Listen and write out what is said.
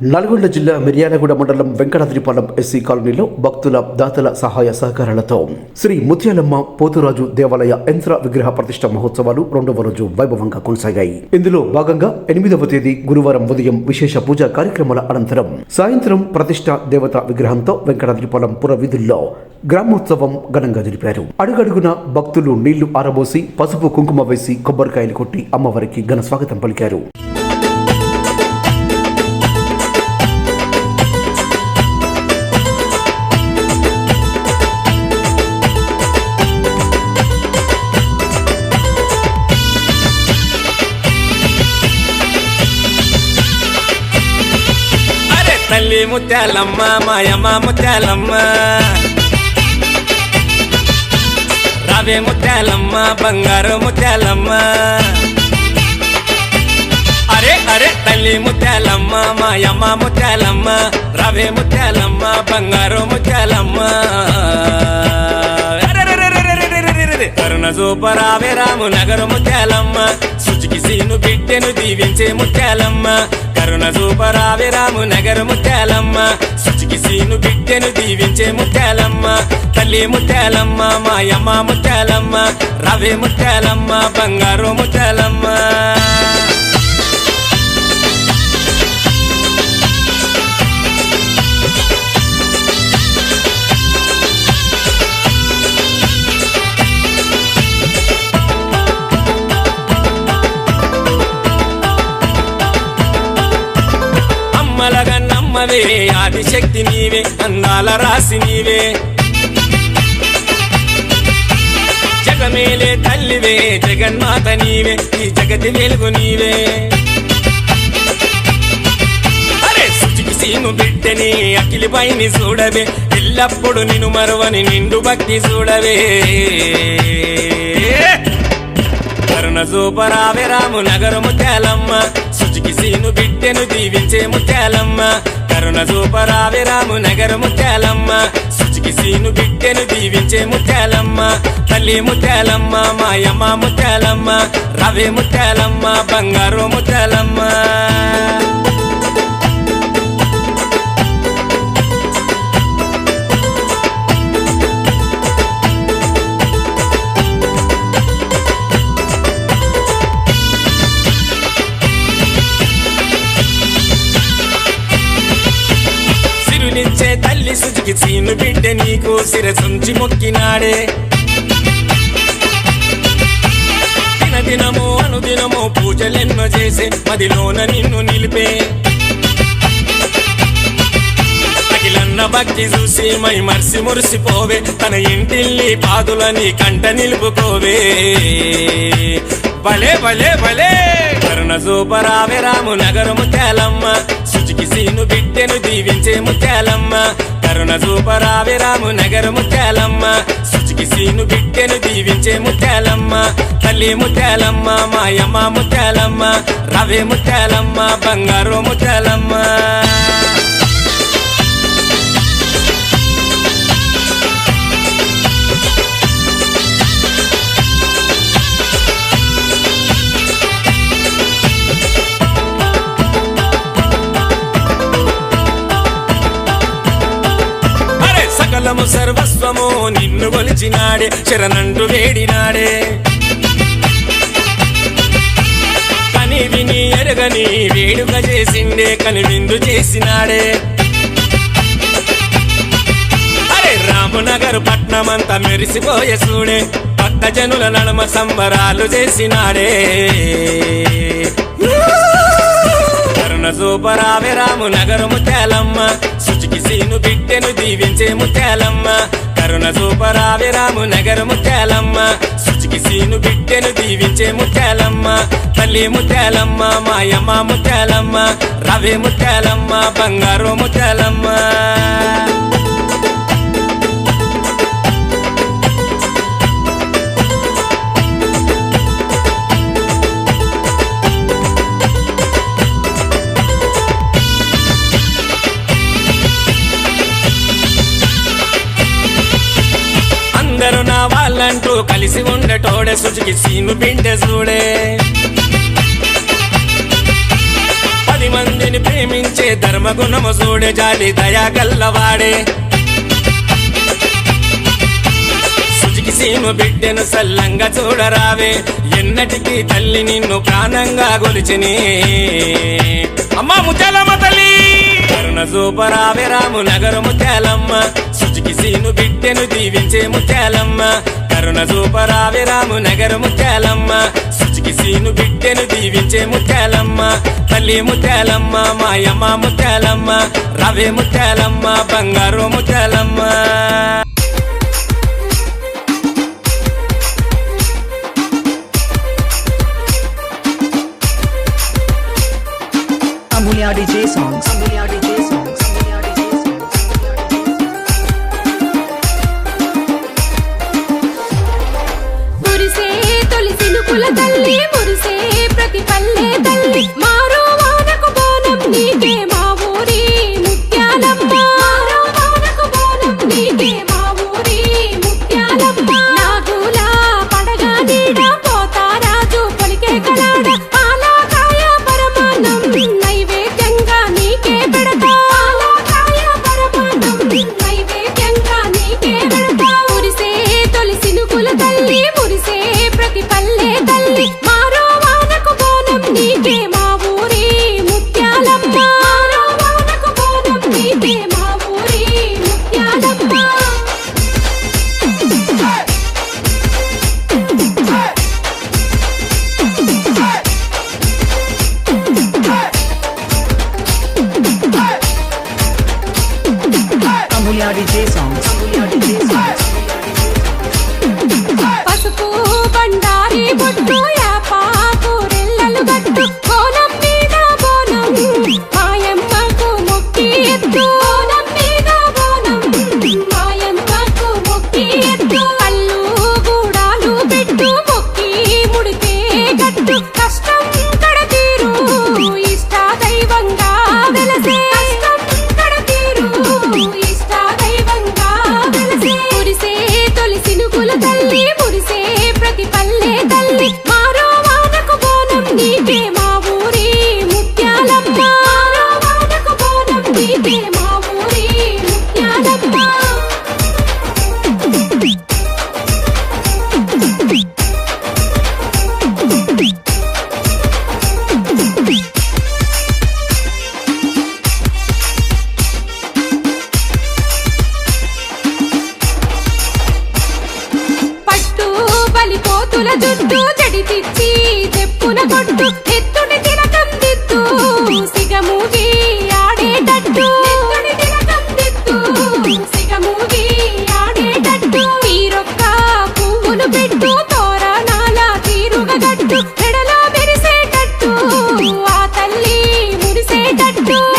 నల్గొండ జిల్లా మిర్యాలగూడ మండలం వెంకటాద్రిపాలెం ఎస్సీ కాలనీలో భక్తుల దాతల సహాయ సహకారాలతో శ్రీ ముత్యాలమ్మ పోతురాజు దేవాలయ యంత్ర విగ్రహ ప్రతిష్ట మహోత్సవాలు రెండవ రోజు వైభవంగా కొనసాగాయి. ఇందులో భాగంగా ఎనిమిదవ తేదీ గురువారం ఉదయం విశేష పూజా కార్యక్రమాల అనంతరం సాయంత్రం ప్రతిష్ట దేవత విగ్రహంతో వెంకటాద్రిపాలెం పురవీధుల్లో గ్రామోత్సవం ఘనంగా జరిపారు. అడుగడుగున భక్తులు నీళ్ళు ఆరబోసి పసుపు కుంకుమ వేసి కొబ్బరికాయలు కొట్టి అమ్మవారికి ఘన స్వాగతం పలికారు. ముత్యాలమ్మ మాయమ్మ ముత్యాలమ్మ. రావే ముత్యాలమ్మ బంగారు ముత్యాలమ్మ. అరే అరే తల్లి ముత్యాలమ్మ మాయమ్మ ముత్యాలమ్మ. రావే ముత్యాలమ్మ బంగారు ముత్యాలమ్మ. కరుణ చూపరావే రాము నగర ముత్యాలమ్మ. సుచికి సీను బిడ్డెను దీవించే ముత్యాలమ్మ. కరుణ చూపరావే రాము నగర ముత్యాలమ్మ. సుచికి సీను బిడ్డను దీవించే ముత్యాలమ్మ. తల్లి ముత్యాలమ్మ మాయమ్మ ముత్యాలమ్మ. రవి ముత్యాలమ్మ బంగారు ముత్యాలమ్మ. అమ్మలగా ఆదిశక్తి నీవే అందాల రాసి నీవే. జగమేలే తల్లివే జగన్మాత నీవే ఈ జగతి వెలుగు నీవే. అరే సుచికి సీను బిడ్డని అఖిలి పైని చూడవే ఎల్లప్పుడు నిన్ను మరువని నిండు భక్తి చూడవే. కరుణ చూపరావే రాము నగరము తేలమ్మ సుచికి సీను బిడ్డను దీవించే ముత్యాలమ్మ కరుణ సూపరావే రాము నగరు ముత్యాలమ్మ. శుచికి సీను బిడ్డను దీవించే ముత్యాలమ్మ. తల్లి ముత్యాలమ్మ మాయమ్మ ముత్యాలమ్మ. రవే ముత్యాలమ్మ బంగారు ముత్యాలమ్మ. సుజికి బిడ్డ నీకు శిరసుంచి మొక్కినాడే. దినదినము అనుదినము పూజలెన్నో చేసే మదిలోన నిన్ను నిలిపే. అఖిలన్న భక్తి చూసి మై మర్సి మురిసిపోవే. తన ఇంటిల్లి పాదులని కంట నిలుపుకోవే. భలే భలే భలే! కరుణ సూపరావే రాము నగరము తేలమ్మ సుచికి బిడ్డను దీవించే ముత్యాలమ్మ. కరుణ సూపరావే రాము నగరు ముత్యాలమ్మ. సుచికి బిడ్డను దీవించే ముత్యాలమ్మ. తల్లి ముత్యాలమ్మ మాయమ్మ ముత్యాలమ్మ. రవి ముత్యాలమ్మ బంగారు ముత్యాలమ్మ. సర్వము సర్వస్వము నిన్ను కొలిచినాడే శరణంటూ వేడినాడే. కని విని ఎరగని వేడుక చేసిండే కని విందు చేసినాడే. అరే రామనగర్ పట్నమంతా మెరిసిపోయే సూడే భక్త జనుల నడుమ సంబరాలు చేసినాడే. రామున చూపరావే రాము నగరము తేలమ్మ శుచికి సీను బిడ్డను దీవించేము తేలమ్మ కరుణ చూపరావే రాము నగరము తేలమ్మ శుచికి సీను బిడ్డను దీవించేము తేలమ్మ తల్లి ముత్యాలమ్మ మాయమ్మ ముత్యాలమ్మ. రవి ముత్యాలమ్మ బంగారు ముత్యాలమ్మ. బిసి ఉండటోడే సుచికి సీము పిండే చూడే. పది మందిని ప్రేమించే ధర్మగుణము చూడే జాలి దయా గల్లవాడే. సుచికి సీము బిడ్డను సల్లంగా చూడరావే. ఎన్నటికీ తల్లి నిన్ను ప్రాణంగా గొలిచిని. అమ్మా ముత్యాలమ్మ తల్లి! కరుణ చూపరావే రాము నగరము తేలమ్మ సుచికి సీను బిడ్డను దీవించే ముత్యాలమ్మ. కరుణ చూపరావి రాము నగర ముత్యాలమ్మ. శుచికి సీను బిడ్డెను దీవించే ముత్యాలమ్మ. తల్లి ముత్యాలమ్మ మాయమ్మ ముత్యాలమ్మ. రవి ముత్యాలమ్మ బంగారు ముత్యాలమ్మ. అమూల్యాడి సాంగ్స్. Melody Jason. Boom!